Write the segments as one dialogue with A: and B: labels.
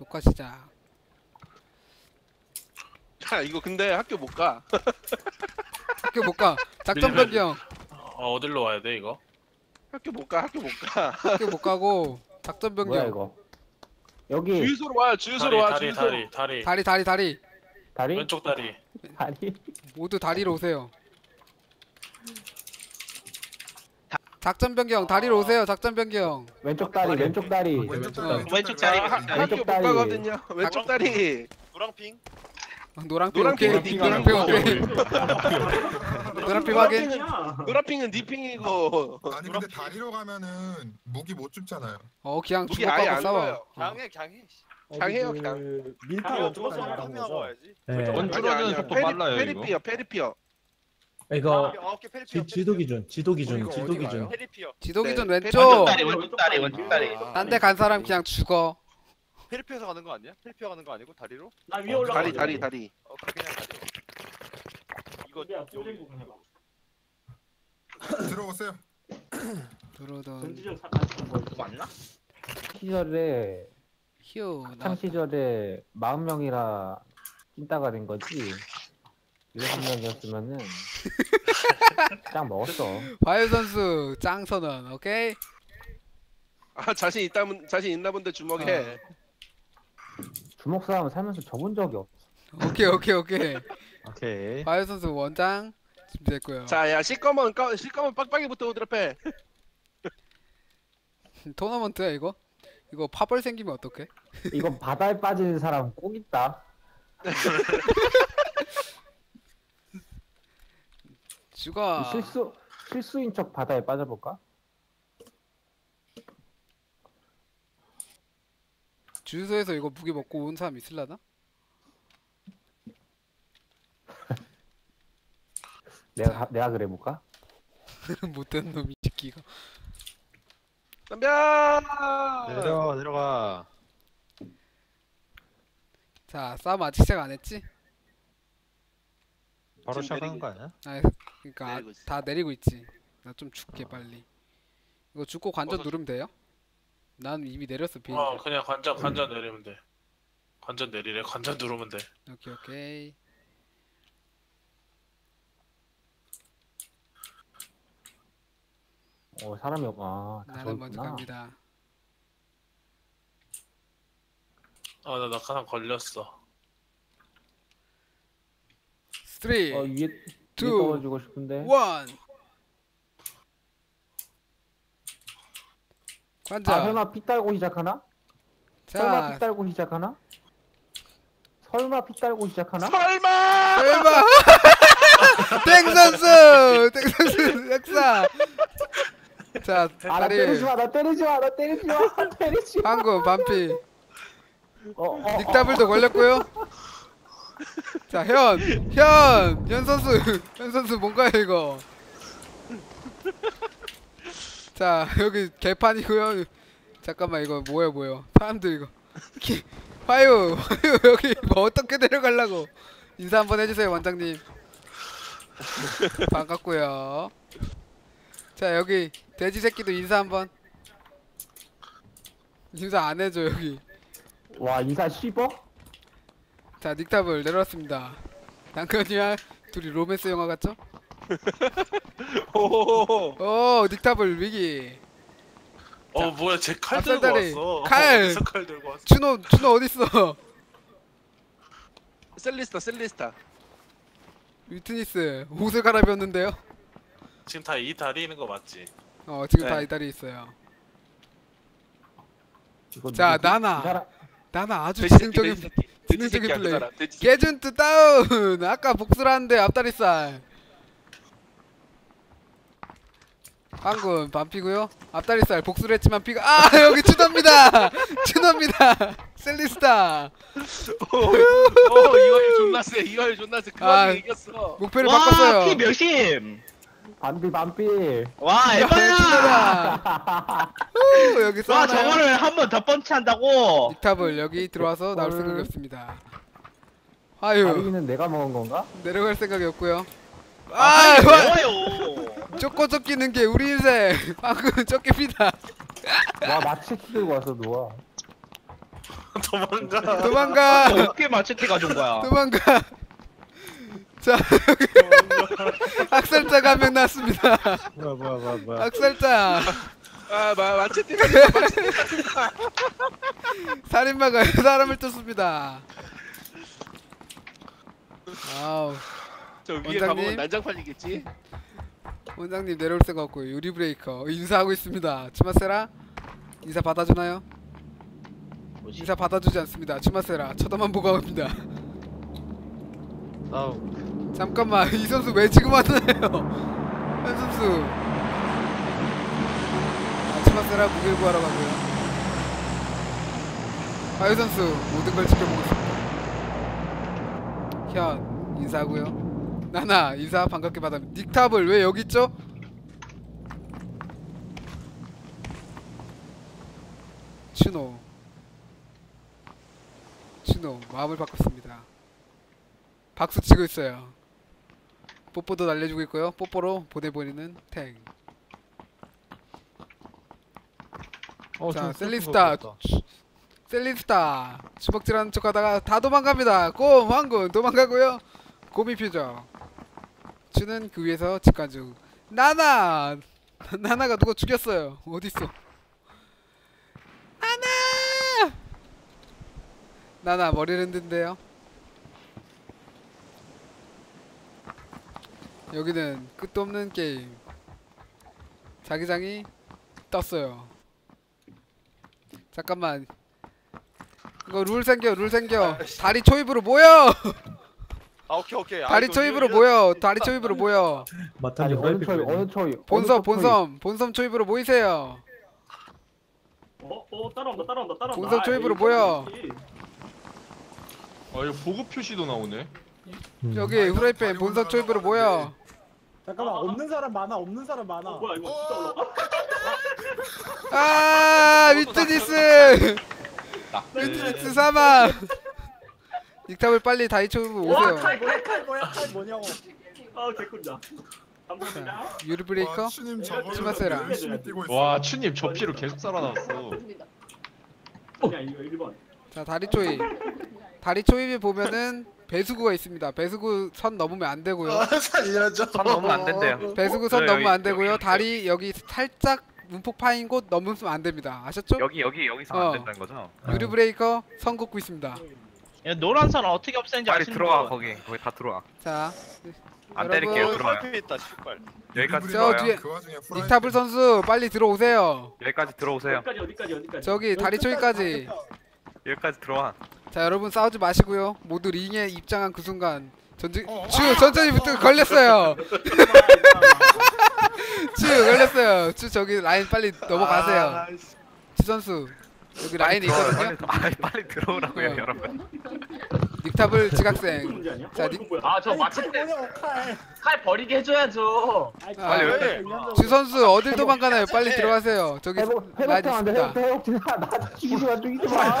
A: 녹화 시작.
B: 자 이거 근데 학교 못 가.
A: 학교 못 가. 작전
C: 밀면-
A: 변경.
C: 어, 어디로 와야 돼 이거?
B: 학교 못 가. 학교 못 가.
A: 학교 못 가고 작전
D: 뭐야
A: 변경.
D: 이거? 여기
B: 주유소로 와. 주유소로
C: 다리
B: 와.
C: 다리
B: 주유소.
C: 다리 다리
A: 다리 다리 다리.
D: 다리?
C: 왼쪽 다리
D: 다리?
A: 모두 다리로 오세요. 작전 변경 다리로 오세요. 작전 변경.
D: 왼쪽 다리 왼쪽 다리
E: 왼쪽
A: 어.
E: 다리
B: 왼쪽 다리. 하-
E: 왼쪽
D: 다리.
B: 가거든요. 왼쪽 다리.
C: 노랑핑
A: 어, 노랑핑
B: 노랑핑,
A: 오케이.
B: 노랑핑
A: 노랑핑 오케이. 노랑핑 확인.
B: 노라핑은 니핑이고.
E: 아니 근데 다리로 가면은 무기 못 줍잖아요.
A: 어 그냥 주먹하고
B: 안
A: 싸워.
B: 어.
F: 강해 강해
B: 강해요,
G: 그
B: 강.
G: 밀타 말하는
F: 한명
G: 거죠? 네.
H: 원줄어드는 속도 빨라요, 이거.
B: 페리피어. 페리피어.
G: 이거
F: 아홉 개
G: 지,
F: 페리피어
G: 지도 기준, 지도 기준,
A: 이거
G: 지도
A: 어디
G: 기준.
F: 페리피어
A: 지도 기준
B: 네,
A: 왼쪽.
B: 왼쪽
H: 다리 왼쪽 다리 왼쪽 다리
A: 딴데 간 사람 그냥 죽어.
F: 페리피어에서 가는 거 아니야? 페리피어 가는 거 아니고 다리로?
G: 나 위에
B: 다리 다리 다리.
F: 어 그냥 다리로 이거 여기
E: 들어오세요.
A: 들어오던
H: 맞나?
D: 시절에
A: 휴. 나
D: 학창 시절에 40명이라 찐따가 된 거지 7명이었으면은 딱 먹었어
A: 바이오 선수 짱 선언. 오케이.
B: 아 자신 있다 면 자신 있나 본데 주먹에.
D: 주먹 싸움 살면서 접은 적이 없어
A: 오케이 오케이 오케이.
H: 오케이.
A: 바이오 선수 원장 준비됐고요.
B: 자야 시꺼먼 까- 시꺼먼 빡빡이부터 오드랍해.
A: 토너먼트야 이거? 이거 파벌 생기면 어떡해?
D: 이거 바다에 빠지는 사람 꼭 있다
A: 죽어.
D: 실수 실수인 척 바다에 빠져볼까?
A: 주유소에서 이거 무기 먹고 온 사람 있을라나?
D: 내가 가- 내가 그래 볼까?
A: 못된 놈이 새끼가.
B: 덤벼.
H: 내려가 내려가.
A: 자 싸움 아직 시작 안 했지?
H: 바로
B: 지금
H: 시작하는
B: 내리고
H: 거 아니야?
A: 아 그러니까 아,
B: 내리고.
A: 다 내리고 있지. 나 좀 죽게 빨리. 이거 죽고 관전
F: 어서
A: 누르면 돼요? 난 이미 내렸어 비행기.
C: 어 그냥 관전 관전 내리면 돼 관전 내리래 관전 누르면 돼
A: 오케이 오케이.
D: 어 사람이 없. 아다
A: 나는 먼저. 갑니다.
C: 아 나 낙하산 걸렸어
A: 3,
D: 어 위에
A: 투,
D: 떨어지고 싶은데.
A: 1 관전
D: 아 설마 피 딸고 시작하나? 설마 피
A: 자
D: 딸고 시작하나? 설마 피 딸고 시작하나?
B: 설마.
A: 설마! 땡 선수! 땡 선수 역사! 자
D: 아나
A: 다리.
D: 때리지 마, 나 때리지 마, 나 때리지 마, 때리지 마.
A: 방금 반피.
D: 어, 어, 어,
A: 닉다블도 걸렸고요 자 현 현 현 선수 현 선수 뭔가요 이거? 자 여기 개판이고요. 잠깐만 이거 뭐야 뭐야 사람들 이거. 기, 화유 화유 여기 뭐 어떻게 내려가려고? 인사 한번 해주세요 원장님. 반갑고요. 자 여기 돼지 새끼도 인사 한번. 인사 안 해줘 여기.
D: 와 인사 씹어?
A: 자 닉탑을 내려왔습니다 당근이야 둘이 로맨스 영화 같죠?
B: 오.
A: 오 닉탑을 위기
C: 어 뭐야 쟤칼 들고
A: 앞살다리.
C: 왔어
A: 칼!
C: 어디서 칼 들고 왔어
A: 준호 준호 어딨어
B: 셀리스타 셀리스타.
A: 위트니스 옷을 갈아입었는데요
C: 지금 다 이 다리 있는 거 맞지?
A: 어 지금
B: 네.
A: 다 이다리 있어요 자? 나나. 나나 아주
B: 돼지 새끼,
A: 지능적인
B: 그
A: 플레이. 개준트 다운 아까 복수를 하는데 앞다리살 방금 반피고요 앞다리 살 복수를 했지만 피가 아 여기 준호입니다 준호입니다 셀리스타
B: 오, 오 이화율 존나 세. 이화율 존나 세. 그
A: 아.
B: 이겼어.
A: 목표를
H: 와,
A: 바꿨어요
H: 피 몇심?
D: 반비 반비.
H: 와, 에바야!
A: 후, 여기
H: 와? 저거를 한 번 더 펀치한다고?
A: 닉탑을 여기 들어와서 나올
D: 헐.
A: 생각이 없습니다 아유
D: 다리는 내가 먹은 건가?
A: 내려갈 생각이 없고요
H: 아,
A: 아 와,
H: 매워요.
A: 쫓고 쫓기는 게 우리 인생 방금 쫓깁니다
D: 와 마치 키 들고 와서 누워.
C: 도망가.
A: 도망가
H: 어떻게 마체테 가져온 거야?
A: 도망가 자 학살자가 한명 났습니다.
G: 뭐야 뭐야 뭐야 뭐야.
A: 학살자.
B: 아 마, 마체테
A: 살인마가 사람을 쫓습니다. 아우.
B: 저 위에
A: 원장님?
B: 가보면 난장판이겠지?
A: 원장님 내려올 새가 없고 유리 브레이커 인사하고 있습니다. 치마세라? 인사 받아주나요?
H: 뭐지?
A: 인사 받아주지 않습니다. 치마세라. 쳐다만 보고 갑니다.
F: 아우
A: 잠깐만 이 선수 왜 지금 왔나요? 현 선수. 아, 치마세라 무기를 구하러 가고요. 하유 선수 모든 걸 지켜보고 있습니다. 현 인사하고요. 나나 인사 반갑게 받아. 닉탑을 왜 여기 있죠? 추노 추노 마음을 바꿨습니다. 박수 치고 있어요 뽀뽀도 날려주고 있고요. 뽀뽀로 보내버리는 탱.
G: 어,
A: 자,
G: 좀
A: 셀리스타.
G: 슬프다.
A: 셀린스타. 주먹질하는 척 하다가 다 도망갑니다. 꼼 황군 도망가고요. 곰이 표정 추는 그 위에서 직관 중. 나나! 나나가 누가 죽였어요. 어딨어? 나나! 나나 머리를 흔든대요 여기는 끝도 없는 게임. 자기장이 떴어요. 잠깐만. 이거 룰 생겨 룰 생겨. 다리 초입으로 모여!
F: 아 오케이 오케이.
A: 다리
F: 아이고,
A: 초입으로 모여 다리 초입으로 모여.
G: 마탄님
D: 어느
G: 그리네.
D: 어느 초이
A: 본섬? 본섬. 본섬 초입으로 모이세요.
I: 어, 어, 따라온다, 따라온다, 따라온다.
A: 본선
I: 아,
A: 초입으로 모여.
F: 아 이거 보급 표시도 나오네.
G: 음.
A: 여기 후라이팬 본섬 초입으로 모여
J: 잠깐만 없는 사람 많아 없는 사람 많아
I: 어, 뭐야, 이거 진짜 올라가?
A: 아 위트니스 위트니스 사망 닉탑을 빨리 다리 초입으로 오세요
J: 칼 뭐야 칼 뭐야 칼 뭐냐고
I: 아, 개꿀이다. 감사합니다.
A: 유리 브레이커
E: 와, 추님 저걸로
A: 치마세라.
E: 열심히 뛰고 있어.
F: 와 추님 저 피로 계속 살아남았어
I: 아니야, 이거 1번.
A: 자 다리 초입 다리 초입에 보면은 배수구가 있습니다 배수구 선 넘으면 안 되고요
C: 살려줘. 선 넘으면 안 된대요.
A: 배수구 선
C: 네,
A: 넘으면 안
C: 여기,
A: 되고요
C: 여기,
A: 다리 여기 살짝 문폭 파인 곳 넘으면 안 됩니다 아셨죠?
C: 여기 여기 여기서
A: 어.
C: 안 된다는 거죠?
A: 유리 브레이커 선 긋고 있습니다
H: 야, 노란 선 어떻게 없애는지
C: 빨리
H: 아시는
C: 들어와
H: 분?
C: 거기 거기 다 들어와.
A: 자
C: 안
A: 여러분.
C: 때릴게요
F: 어,
C: 들어와요.
F: 있다 씨발
C: 여기까지
A: 저
C: 들어와요.
A: 뒤에
E: 그
A: 닉타블 선수 빨리 들어오세요
C: 여기까지 들어오세요.
I: 어디까지, 어디까지?
A: 저기 다리 초입까지
C: 여기까지 들어와.
A: 자 여러분 싸우지 마시고요. 모두 링에 입장한 그 순간 전지
E: 어,
A: 주 천천히 붙어 걸렸어요. 주 걸렸어요. 주 저기 라인 빨리 넘어가세요. 주 선수 여기 라인이 있거든요.
C: 빨리, 빨리 들어오라고요
A: 어.
C: 여러분.
A: 닉탑을 지각생? 자,
I: 어,
A: 니-
I: 이거 뭐야?
H: 아,
J: 저칼
H: 버리게 해줘야죠.
J: 아, 칼
C: 왜?
A: 주 선수 어딜 도망가나요 빨리 들어가세요 저기 라인
D: 안돼
A: 있습니다
D: 회복장 나 죽이지 마 죽이지 마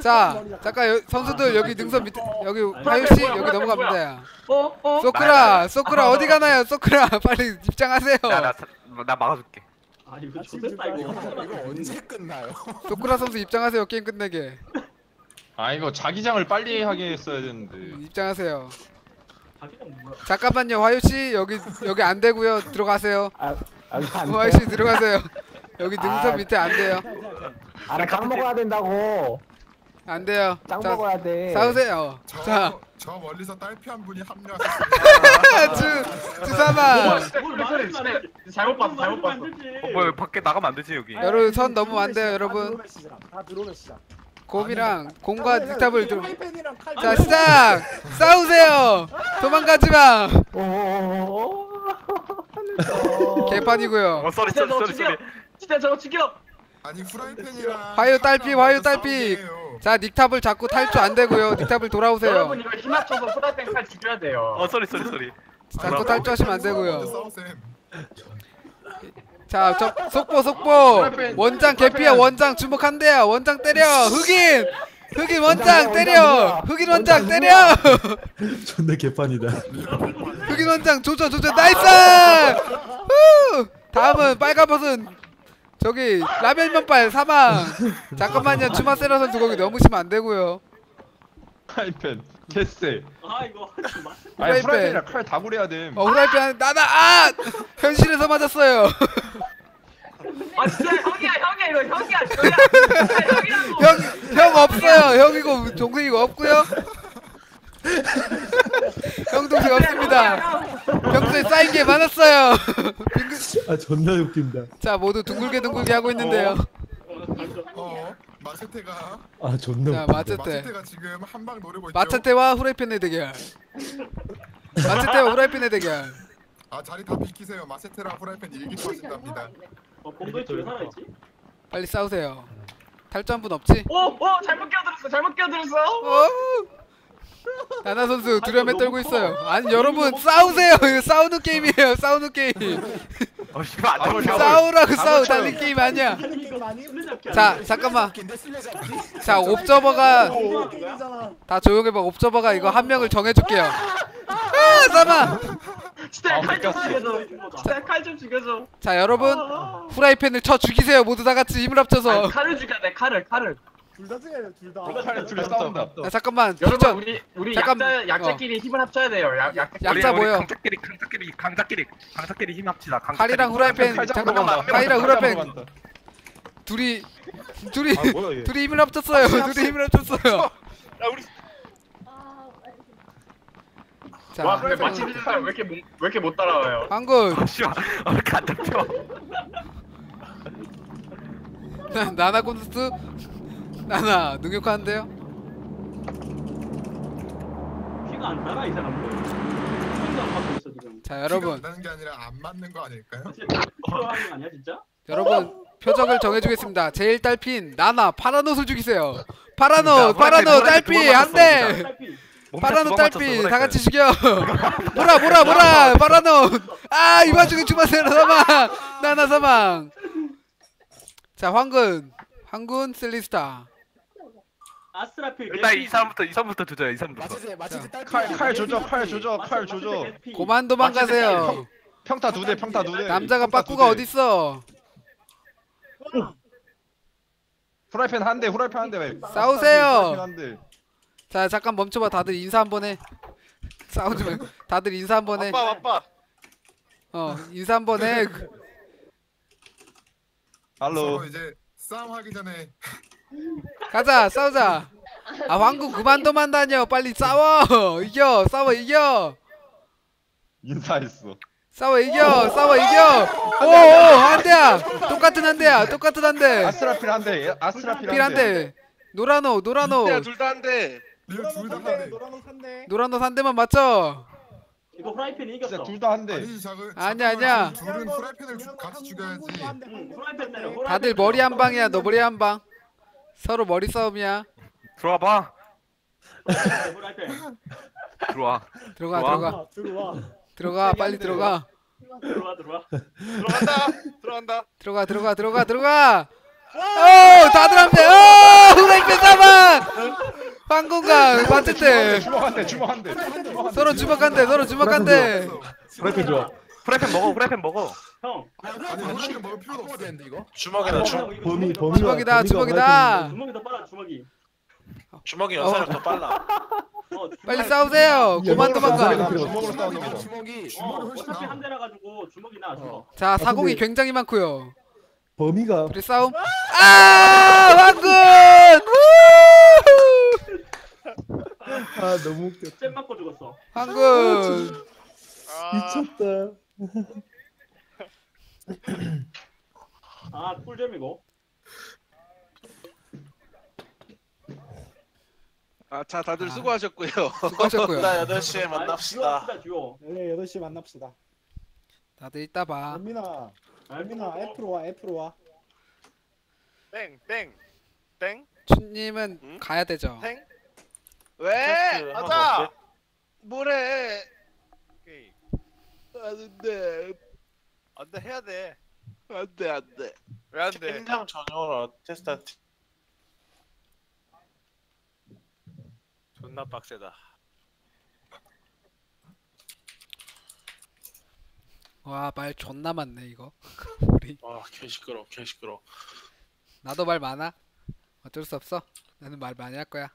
A: 자 잠깐 여, 선수들 여기 능선 밑에 여기 하유씨 여기 넘어갑니다
H: 어, 어.
A: 소크라 소크라 어디 가나요 소크라 빨리 입장하세요
C: 나나 나 막아줄게.
I: 아, 이거
J: 아,
I: 좋겠다, 이거.
E: 이거 언제 끝나요?
A: 소크라 선수 입장하세요 게임 끝내게
F: 아 이거 자기장을 빨리 하게 했어야 되는데.
A: 입장하세요? 잠깐만요 화유 씨. 여기 여기 안 되고요. 들어가세요.
D: 아안
A: 화유씨 들어가세요. 여기 능선
D: 아.
A: 밑에 안 돼요.
D: 아나 짱 먹어야 된다고.
A: 안 돼요.
D: 짱
A: 자
D: 먹어야 돼.
A: 싸우세요.
E: 저,
A: 자.
E: 저 멀리서 딸피 한 분이 합류하셨습니다.
A: 주, 주사만
I: 뭘 말을 말해.
H: 잘못 봤어, 잘못 봤어.
C: 어, 뭐야 밖에 나가면 안 되지 여기.
A: 여러분 선 넘으면 안 돼요 여러분.
J: 다 들어오면 시작
A: 곰이랑 곰과 닉탑을 칼자 시작 싸우세요 도망가지마
D: 오오오오
A: 개판이고요
C: 어 쏘리
H: 진짜
C: 쏘리
H: 저거
C: 쏘리
H: 죽여.
C: 쏘리.
H: 진짜 저거 죽여.
E: 아니 프라이팬이랑
A: 화요 딸피, 화요 딸피. 자 닉탑을 잡고 탈주 안 되고요 닉탑을 돌아오세요
H: 여러분 이거 힘 합쳐서 프라이팬 칼 죽여야 돼요.
C: 어 쏘리 쏘리 쏘리.
A: 자꾸 탈주하시면 안 되고요. 자, 저 속보 속보. 원장 개피야. 원장 주목한대요. 원장 때려. 흑인. 흑인 원장 때려. 흑인 원장 때려.
G: 존나 개판이다.
A: 흑인 원장 조져 조져 나이스. 후! 다음은 빨간벗은 저기 라면 면발 사망. 잠깐만요. 주마 세라 선수 거기 넘으시면 안 되고요.
F: 프라이팬 개쎄
I: 아 이거 하지 마.
F: 아니
A: 프라이팬.
F: 프라이팬이랑 칼 다구려야 됨
A: 어 후라이팬 나나 아 현실에서 맞았어요.
H: 아 진짜 형이야 형이야 이거 형이야 형이야 형이라고
A: 형 형 없어요. 형이고 동생이고 없고요. 형 동생 없습니다. 평소에 쌓인 게 많았어요.
G: 아 존나 웃긴다.
A: 자 모두 둥글게 둥글게 하고 있는데요.
E: 어 마체테가
G: 아 존나
A: 자
G: 웃긴다.
A: 마체테
E: 마체테가 지금 한 방 노리고 있죠.
A: 마체테와 후라이팬의 대결. 마체테와 후라이팬의 대결.
E: 아 자리 다 비키세요. 마체테랑 프라이팬 일기하신답니다.
I: 어 bom도이치 왜 살아있지?
A: 빨리 싸우세요. 탈주한 분 없지?
H: 오 오 잘못 끼어들었어 잘못 끼어들었어
A: 어? 나나 선수 두려움에 떨고 있어요. 아니 여러분 싸우세요. 이거 싸우는 게임이에요. 싸우는 게임.
F: 어 씨발 안
A: 싸우라고 싸우 다른 게임 아니야. 자? 잠깐만. 자 옵저버가
J: 오 게임이잖아.
A: 다 조용해 봐. 옵저버가 이거 한 명을 정해줄게요. 아 잠깐.
H: 진짜
F: 아,
H: 칼좀
F: 뺏겼어.
H: 죽여줘 진짜 칼좀 죽여줘
A: 자 여러분
H: 아,
A: 후라이팬을 쳐 죽이세요. 모두 다 같이 힘을 합쳐서.
H: 아니, 칼을 죽여야 돼 칼을 칼을
J: 둘다 중요해 둘 다.
F: 칼 둘이 싸운다
A: 자 잠깐만.
H: 여러분. 우리 우리
A: 잠깐-
H: 약자 약자끼리 힘을 합쳐야 돼요 약 약.
A: 약자 뭐요?
F: 강자끼리 강자끼리 강자끼리 강자끼리 힘 합치다 강자끼리.
A: 칼이랑 후라이팬 잠깐만. 칼이랑 후라이팬. 둘이 둘이
G: 아 뭐야?
A: 둘이 힘을 합쳤어요. 둘이 힘을 합쳤어요.
F: 야 우리
A: 자
H: 와 근데 마치 는 사람 왜 이렇게 못- 왜 이렇게 못 따라와요
A: 황군
F: 씨발 아 이렇게 안 잡혀
A: 나나 콘스트 나나 능력하는데요?
I: 피가 안 나가 이 사람들. 있어 지금.
A: 자 여러분
E: 안 나는 게 아니라 안 맞는 거 아닐까요?
I: 거 아니야 진짜?
A: 여러분 표적을 정해주겠습니다. 제일 딸핀 나나 파란 옷을 죽이세요. 파란 옷
F: 야,
A: 파란 옷 딸피 안돼. 파란 옷 딸피 다 같이 죽여. 뭐라 뭐라 뭐라 파란 옷. 아이 와중에 주마세요 사망. 나나 사망. 자 황군 황군 셀리스타.
I: 아스트라필.
F: 일단
I: 개피.
F: 이 사람부터 이 사람부터 조져 이 사람부터
J: 마치세 마치세 딸.
F: 칼, 칼 조져, 칼 조져, 칼 조져.
I: 개피.
A: 고만 도망가세요.
F: 평타 두 대 평타 두 대
A: 남자가
F: 평타
A: 빠꾸가
F: 두 대.
A: 어딨어?
F: 후라이팬 한 대 후라이팬 한대
A: 싸우세요.
F: 한대
A: 자 잠깐 멈춰봐. 다들 인사 한번 해. 싸우지 말고 다들 인사 한번 해.
C: 아빠 아빠
A: 어 인사 한번 해.
F: 할로
E: 서로 이제 싸움 하기 전에
A: 가자 싸우자. 아 왕국 그만 도만 다녀. 빨리 싸워. 이겨 싸워 이겨.
F: 인사했어
A: 싸워 이겨 싸워 이겨. 오오 한대야. 똑같은 한대야. 똑같은 한대.
F: 아스트라필 한대 아스트라필
A: 필 한대. 노란호 노란호
B: 둘다 한대.
E: 이거 둘다
J: 산대
E: 하네.
J: 노란옷 산대.
A: 노란호 한 대만 맞춰.
I: 이거 프라이팬이 이겼어.
F: 진짜 둘다 한대
E: 아니
A: 아니야, 아니야.
E: 둘은 프라이팬을 주- 같이 죽여야지.
I: 응, 프라이팬
A: 다들 머리 한 방이야. 너 머리 한 방. 서로 머리 싸움이야.
F: 들어와 봐. 들어와
A: 들어가. 들어가
J: 아, 들어와.
A: 들어가 빨리 들어가
I: 들어와 들어와.
C: 들어간다 들어간다
A: 들어가 들어가 들어가 들어가. 오 다들 한대. 오 후라이팬 사망. 황군가 맞을 때
F: 주먹 한대 주먹 한대
A: 서로 주먹한대 서로 주먹한대.
G: 프라이팬 좋아.
F: 후라이팬 먹어 후라이팬 먹어
I: 형.
E: 아니 후라이팬 먹을 필요도 없어. 되는데 이거?
C: 주먹이나 주,
G: 범위 범위가
A: 주먹이다, 주먹이다.
I: 주먹이 더 빨라 주먹이.
C: 주먹이 연사력 더 빨라
I: 어,
A: 빨리 싸우세요. 그만 도망가.
F: 주먹으로 싸우는 거다
E: 주먹이
I: 어,
E: 주먹이 훨씬
I: 어차피
E: 나.
I: 한 대라 가지고 주먹이 나 주먹.
A: 자
G: 아,
A: 사공이
G: 근데-
A: 굉장히 많고요.
G: 범위가
A: 우리 싸움. 아 황군. 우!
G: 아 너무 웃겨.
I: 잼 맞고 죽었어.
A: 황군.
G: 미쳤다.
I: 아 꿀잼이고.
B: 아, 자 다들
A: 아.
B: 수고하셨고요.
A: 수고하셨고요.
C: 나 8시에
I: 아,
C: 만납시다
I: 듀오 듀오.
J: 내일 8시 만납시다.
A: 다들 이따 봐.
J: 연민아,
I: 아,
J: 연민아, F로 와, F로 와.
C: 땡 땡 땡?
A: 춘님은
B: 응?
A: 가야 되죠.
B: 땡? 왜?
C: 테스트. 어때?
B: 뭐래? 안돼
C: 안돼 해야 돼
B: 안돼 안돼.
C: 왜 안 돼 팀장 전용으로 테스트. 존나 빡세다
A: 와 말 존나 많네 이거. 소리.
C: 아, 개 시끄러, 개 시끄러.
A: 나도 말 많아. 어쩔 수 없어. 나는 말 많이 할 거야.